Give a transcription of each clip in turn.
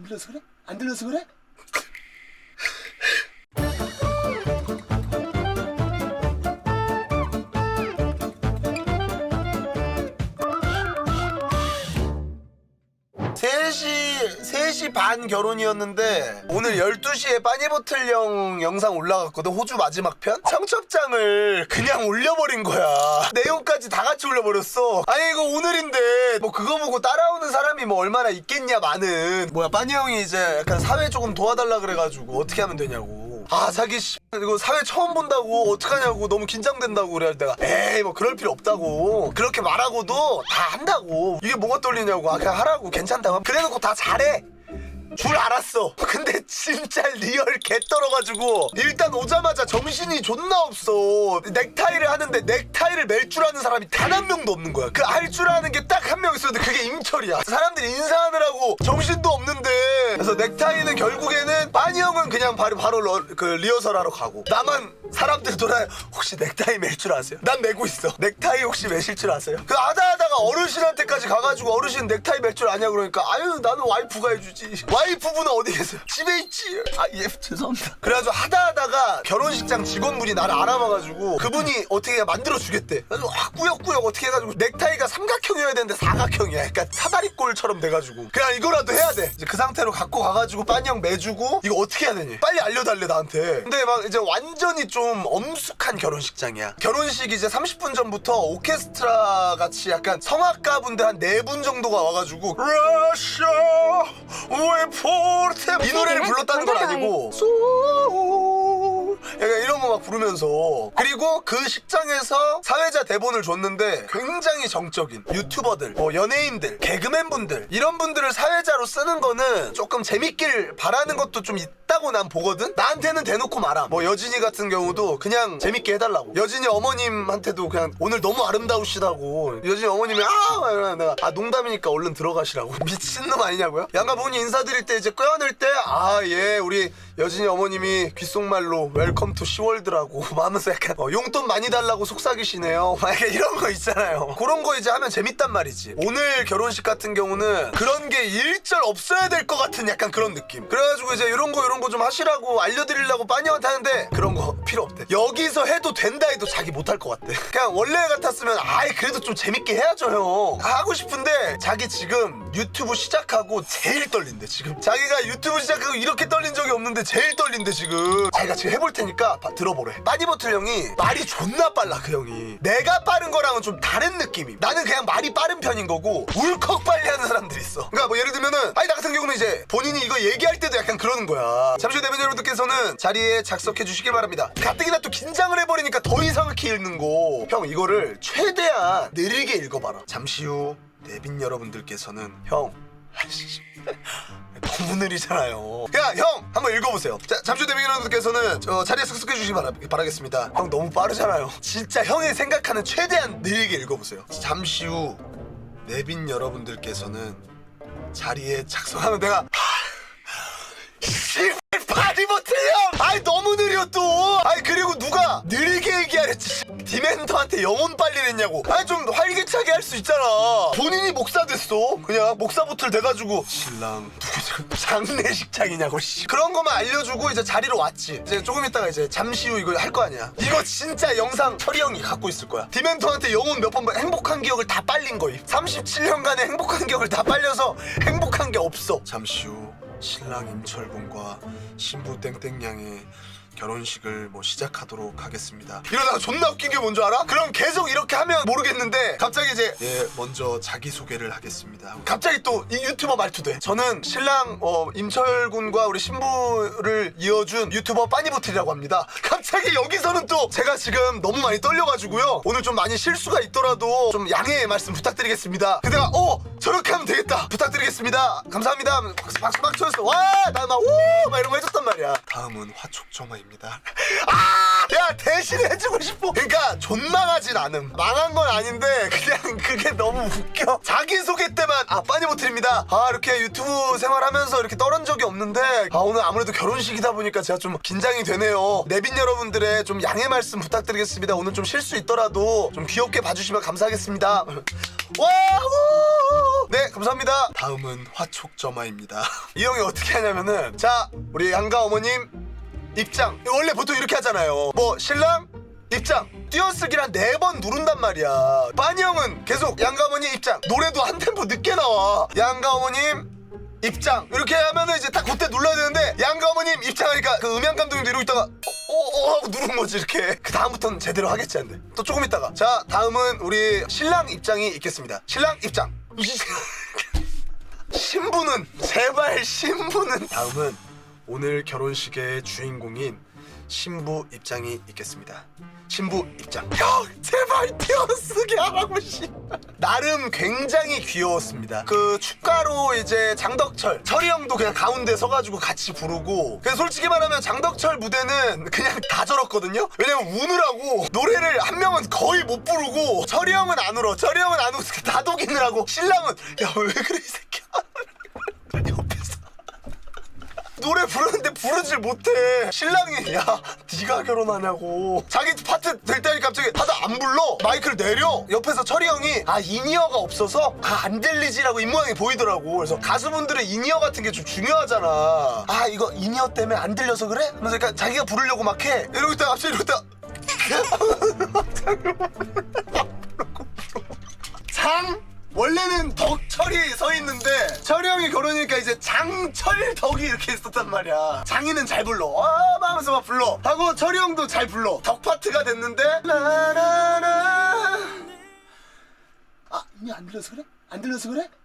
안 들려서 그래? 안 들려서 그래? 반 결혼이었는데 오늘 12시에 빠니보틀령 영상 올라갔거든 호주 마지막 편? 청첩장을 그냥 올려버린 거야. 내용까지 다 같이 올려버렸어. 아니 이거 오늘인데 뭐 그거 보고 따라오는 사람이 뭐 얼마나 있겠냐 많은. 뭐야 빠니 형이 이제 약간 사회 조금 도와달라 그래가지고 어떻게 하면 되냐고. 아 자기 씨 이거 사회 처음 본다고 어떡하냐고 너무 긴장된다고 그래 할 때가 에이 뭐 그럴 필요 없다고. 그렇게 말하고도 다 한다고. 이게 뭐가 떨리냐고. 아 그냥 하라고. 괜찮다고 그래놓고 다 잘해. 줄 알았어. 근데 진짜 리얼 개 떨어가지고 일단 오자마자 정신이 존나 없어. 넥타이를 하는데 넥타이를 멜 줄 아는 사람이 단 한 명도 없는 거야. 그 알 줄 아는 게 딱 한 명 있었는데 그게 임철이야. 사람들이 인사하느라고 정신도 없는데 그래서 넥타이는 결국에는 빠니 형은 그냥 바로 바로 러- 그 리허설 하러 가고 나만 사람들 돌아 혹시 넥타이 멜줄 아세요? 난 메고 있어. 넥타이 혹시 매실 줄 아세요? 그 하다하다가 어르신한테까지 가가지고 어르신 넥타이 멜줄 아냐 그러니까 아유 나는 와이프가 해주지. 와이프분은 어디 계세요? 집에 있지. 아 예 죄송합니다. 그래가지고 하다하다가 결혼식장 직원분이 나를 알아봐가지고 그분이 어떻게 만들어 주겠대. 그래서 아 꾸역꾸역 어떻게 해가지고 넥타이가 삼각형이어야 되는데 사각형이야. 약간 사다리꼴처럼 돼가지고 그냥 이거라도 해야 돼. 이제 그 상태로 갖고 가가지고 빠니형 매주고 이거 어떻게 해야 되니? 빨리 알려달래 나한테. 근데 막 이제 완전히 좀 엄숙한 결혼식장이야. 결혼식 이제 30분 전부터 오케스트라 같이 약간 성악가 분들 한 네 분 정도가 와가지고 러시아 왜 포르테 이 노래를 불렀다는 건 아니고 약간 이런 거 막 부르면서. 그리고 그 식장에서 사회자 대본을 줬는데 굉장히 정적인 유튜버들 뭐 연예인들 개그맨 분들 이런 분들을 사회자로 쓰는 거는 조금 재밌길 바라는 것도 좀 있 다고 난 보거든? 나한테는 대놓고 말함. 뭐 여진이 같은 경우도 그냥 재밌게 해달라고. 여진이 어머님한테도 그냥 오늘 너무 아름다우시다고. 여진이 어머님이 아! 막 이러면 내가 아 농담이니까 얼른 들어가시라고. 미친놈 아니냐고요? 양가 부모님 인사드릴 때 이제 껴안을 때 아 예 우리 여진이 어머님이 귓속말로 웰컴 투 시월드라고 하면서 약간 어, 용돈 많이 달라고 속삭이시네요. 막 이런 거 있잖아요. 그런 거 이제 하면 재밌단 말이지. 오늘 결혼식 같은 경우는 그런 게 일절 없어야 될 것 같은 약간 그런 느낌. 그래가지고 이제 이런 거 이런 거좀 하시라고 알려드리려고 빠니한테 하는데 여기서 해도 된다 해도 자기 못할 것 같대 그냥 원래 같았으면 아이 그래도 좀 재밌게 해야죠 형. 하고 싶은데 자기 지금 유튜브 시작하고 제일 떨린대 지금. 자기가 유튜브 시작하고 이렇게 떨린 적이 없는데 제일 떨린대 지금. 자기가 지금 해볼 테니까 봐- 들어보래. 빠니버틀 형이 말이 존나 빨라 그 형이. 내가 빠른 거랑은 좀 다른 느낌이 나는 그냥 말이 빠른 편인 거고 울컥 빨리 하는 사람들이 있어. 그러니까 뭐 예를 들면은 아니 나 같은 경우는 이제 본인이 이거 얘기할 때도 약간 그러는 거야. 잠시 후 대변 여러분들께서는 자리에 작석해 주시길 바랍니다. 가뜩이나 또 긴장을 해버리니까 더 이상하게 읽는 거 형 이거를 최대한 느리게 읽어봐라 잠시 후 내빈 여러분들께서는 형 아이씨, 너무 느리잖아요. 야, 형! 한번 읽어보세요. 자, 잠시 후 대변 여러분들께서는 저 자리에 숙숙해 주시기 바라, 바라겠습니다. 형 너무 빠르잖아요. 진짜 형이 생각하는 최대한 느리게 읽어보세요. 잠시 후 내빈 여러분들께서는 자리에 착석하면 내가 씨 바디버틀 형! 아이 영혼 빨리랬냐고. 아이 좀 활기차게 할 수 있잖아. 본인이 목사 됐어. 그냥 목사 보틀 돼가지고. 신랑. 누구죠? 장례식장이냐고 씨. 그런 거만 알려주고 이제 자리로 왔지. 이제 조금 있다가 이제 잠시 후 이거 할 거 아니야. 이거 진짜 영상 철이 형이 갖고 있을 거야. 디멘터한테 영혼 몇 번 행복한 기억을 다 빨린 거임. 37년간의 행복한 기억을 다 빨려서 행복한 게 없어. 잠시 후 신랑 임철군과 신부 땡땡양의 결혼식을 뭐 시작하도록 하겠습니다. 이러다가 존나 웃긴 게 뭔 줄 알아? 그럼 계속 이렇게 하면 모르겠는데 갑자기 이제 예 먼저 자기 소개를 하겠습니다. 갑자기 또 이 유튜버 말투 돼. 저는 신랑 어, 임철 군과 우리 신부를 이어준 유튜버 빠니보틀이라고 합니다. 갑자기 여기서는 또 제가 지금 너무 많이 떨려가지고요. 오늘 좀 많이 실수가 있더라도 좀 양해의 말씀 부탁드리겠습니다. 근데 어 저렇게 하면 되겠다. 부탁드리겠습니다. 감사합니다. 박수 박수 박수 쳤어. 와나막우막 이런 거 해줬단 말이야. 다음은 화촉정화입니다. 아! 야 대신 해주고 싶어. 그러니까 존망하진 않음. 망한 건 아닌데 그냥 그게 너무 웃겨. 자기 소개 때만 아 빠니보틀입니다. 아 이렇게 유튜브 생활하면서 이렇게 떨은 적이 없는데 아 오늘 아무래도 결혼식이다 보니까 제가 좀 긴장이 되네요. 내빈 여러분들의 좀 양해 말씀 부탁드리겠습니다. 오늘 좀 실수 있더라도 좀 귀엽게 봐주시면 감사하겠습니다. 와! 우! 네 감사합니다. 다음은 화촉점화입니다. 이 형이 어떻게 하냐면은 자 우리 양가 어머님 입장. 원래 보통 이렇게 하잖아요. 뭐 신랑 입장. 띄어쓰기를 네번 누른단 말이야. 빠니 형은 계속 양가 어머님 입장. 노래도 한 템포 늦게 나와. 양가 어머님 입장. 이렇게 하면은 이제 딱 그때 눌러야 되는데 양가 어머님 입장하니까 그 음향 감독님도 이러고 있다가 어어 하고 누른 거지 이렇게. 그 다음부터는 제대로 하겠지 안돼 또 조금 있다가. 자 다음은 우리 신랑 입장이 있겠습니다. 신랑 입장. 신부는 제발 신부는. 다음은 오늘 결혼식의 주인공인 신부 입장이 있겠습니다. 신부 입장. 형 제발 띄어쓰기 하라고 씨. 나름 굉장히 귀여웠습니다. 그 축가로 이제 장덕철, 철이 형도 그냥 가운데 서가지고 같이 부르고. 그냥 솔직히 말하면 장덕철 무대는 그냥 다 저렇거든요. 왜냐면 우느라고 노래를 한 명은 거의 못 부르고 철이 형은 안 울어. 철이 형은 안 울어. 다 독인을 하고 신랑은 야 왜 그래 이 새끼 노래 부르는데 부르질 못해 신랑이 야 네가 결혼하냐고 자기 파트 될 때니 갑자기 하다 안 불러 마이크를 내려 옆에서 철이 형이 아 인이어가 없어서 아, 안 들리지라고 입모양이 보이더라고 그래서 가수분들은 인이어 같은 게 좀 중요하잖아 아 이거 인이어 때문에 안 들려서 그래? 그래서 그러니까 자기가 부르려고 막 해 이러고 있다가 갑자기 이러고 있다가 장 원래는 덕철이 서 있는데 철이 형이 결혼이니까 이제 장철 덕이 이렇게 있었단 말이야 장이는 잘 불러 아 하면서 막 불러 하고 철이 형도 잘 불러 덕 파트가 됐는데 라라라 아 이미 안 들려서 그래? 안 들려서 그래?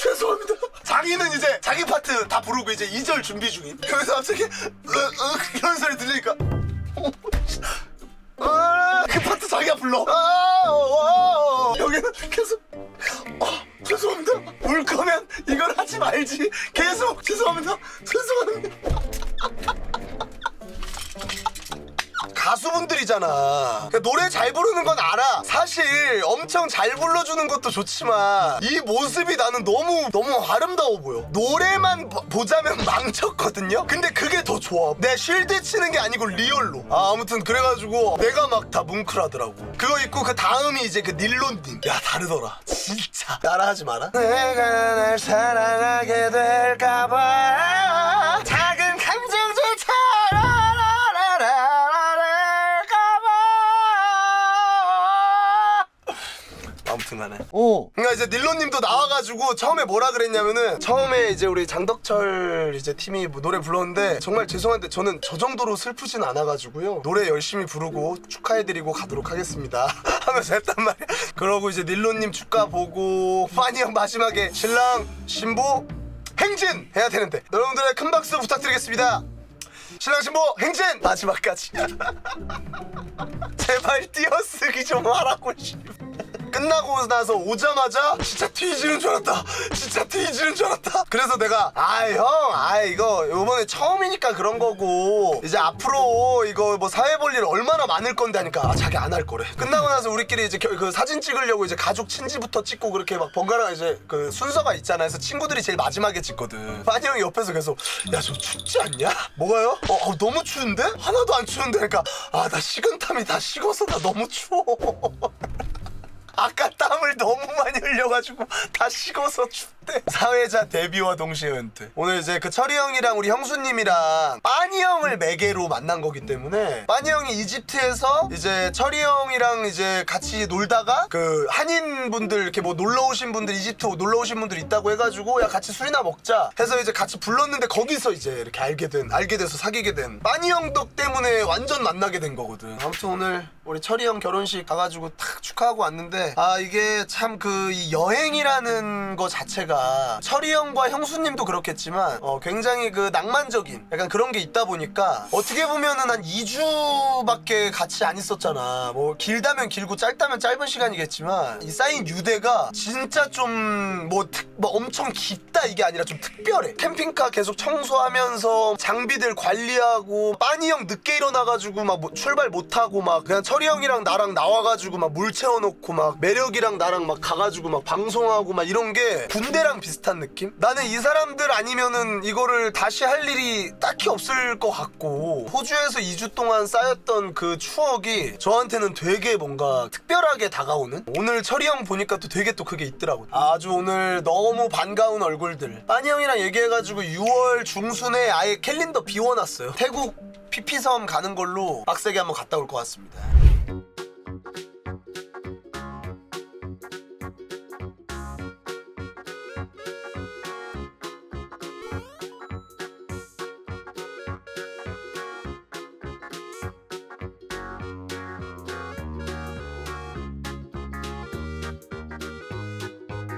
죄송합니다. 장이는 이제 자기 파트 다 부르고 이제 2절 준비 중임. 그래서 갑자기 으, 으, 이런 소리 들리니까 가수분들이잖아. 그러니까 노래 잘 부르는 건 알아. 사실 엄청 잘 불러주는 것도 좋지만 이 모습이 나는 너무 너무 아름다워 보여. 노래만 보- 보자면 망쳤거든요. 근데 그게 더 좋아. 내 쉴드 치는 게 아니고 리얼로. 아 아무튼 그래가지고 내가 막 다 뭉클하더라고. 그거 있고 그 다음이 이제 그 닐론님. 야 다르더라. 진짜. 따라하지 마라. 내가 날 사랑하게 될까봐 어. 그러니까 이제 닐로님도 나와가지고 처음에 뭐라 그랬냐면은 처음에 이제 우리 장덕철 이제 팀이 뭐 노래 불렀는데 정말 죄송한데 저는 저 정도로 슬프진 않아가지고요. 노래 열심히 부르고 축하해드리고 가도록 하겠습니다. 하면서 했단 말이야. 그러고 이제 닐로님 축가 보고 파니 형 마지막에 신랑 신부 행진 해야 되는데 여러분들의 큰 박수 부탁드리겠습니다. 신랑 신부 행진! 마지막까지. 제발 띄어쓰기 좀 하라고 씨. 끝나고 나서 오자마자 진짜 뒤지는 줄 알았다. 진짜 뒤지는 줄 알았다. 그래서 내가 아 형 아 이거 요번에 처음이니까 그런 거고. 이제 앞으로 이거 뭐 사회 볼 일 얼마나 많을 건데 하니까 아 자기 안 할 거래. 끝나고 나서 우리끼리 이제 겨- 그 사진 찍으려고 이제 가족 친지부터 찍고 그렇게 막 번갈아 이제 그 순서가 있잖아. 그래서 친구들이 제일 마지막에 찍거든. 파니 형이 옆에서 계속 야 저 춥지 않냐? 뭐가요? 어, 어, 너무 추운데? 하나도 안 추운데. 그러니까 아 나 식은땀이 다 식어서 나 너무 추워 아까 땀을 너무 많이 흘려가지고 다 식어서 춥대. 사회자 데뷔와 동시에 은퇴. 오늘 이제 그 철이 형이랑 우리 형수님이랑 빠니 형을 매개로 만난 거기 때문에 빠니 형이 이집트에서 이제 철이 형이랑 이제 같이 놀다가 그 한인 분들 이렇게 뭐 놀러 오신 분들 이집트 놀러 오신 분들 있다고 해가지고 야 같이 술이나 먹자 해서 이제 같이 불렀는데 거기서 이제 이렇게 알게 된 알게 돼서 사귀게 된 빠니 형 덕 때문에 완전 만나게 된 거거든. 아무튼 오늘 우리 철이 형 결혼식 가가지고 탁 축하하고 왔는데 아 이게 참 그 이 여행이라는 거 자체가 철이 형과 형수님도 그렇겠지만 어 굉장히 그 낭만적인 약간 그런 게 있다 보니까 어떻게 보면은 한 2주밖에 같이 안 있었잖아. 뭐 길다면 길고 짧다면 짧은 시간이겠지만 이 쌓인 유대가 진짜 좀뭐 뭐 엄청 깊다. 이게 아니라 좀 특별해. 캠핑카 계속 청소하면서 장비들 관리하고 빠니 형 늦게 일어나가지고 막 뭐 출발 못하고 막 그냥 철이 형이랑 나랑 나와가지고 막 물 채워놓고 막 매력이랑 나랑 막 가가지고 막 방송하고 막 이런 게 군대랑 철이랑 비슷한 느낌? 나는 이 사람들 아니면은 이거를 다시 할 일이 딱히 없을 것 같고 호주에서 2주 동안 쌓였던 그 추억이 저한테는 되게 뭔가 특별하게 다가오는? 오늘 철이 형 보니까 또 되게 또 그게 있더라고 아주 오늘 너무 반가운 얼굴들. 빠니 형이랑 얘기해가지고 6월 중순에 아예 캘린더 비워놨어요. 태국 피피섬 가는 걸로 빡세게 한번 갔다 올 것 같습니다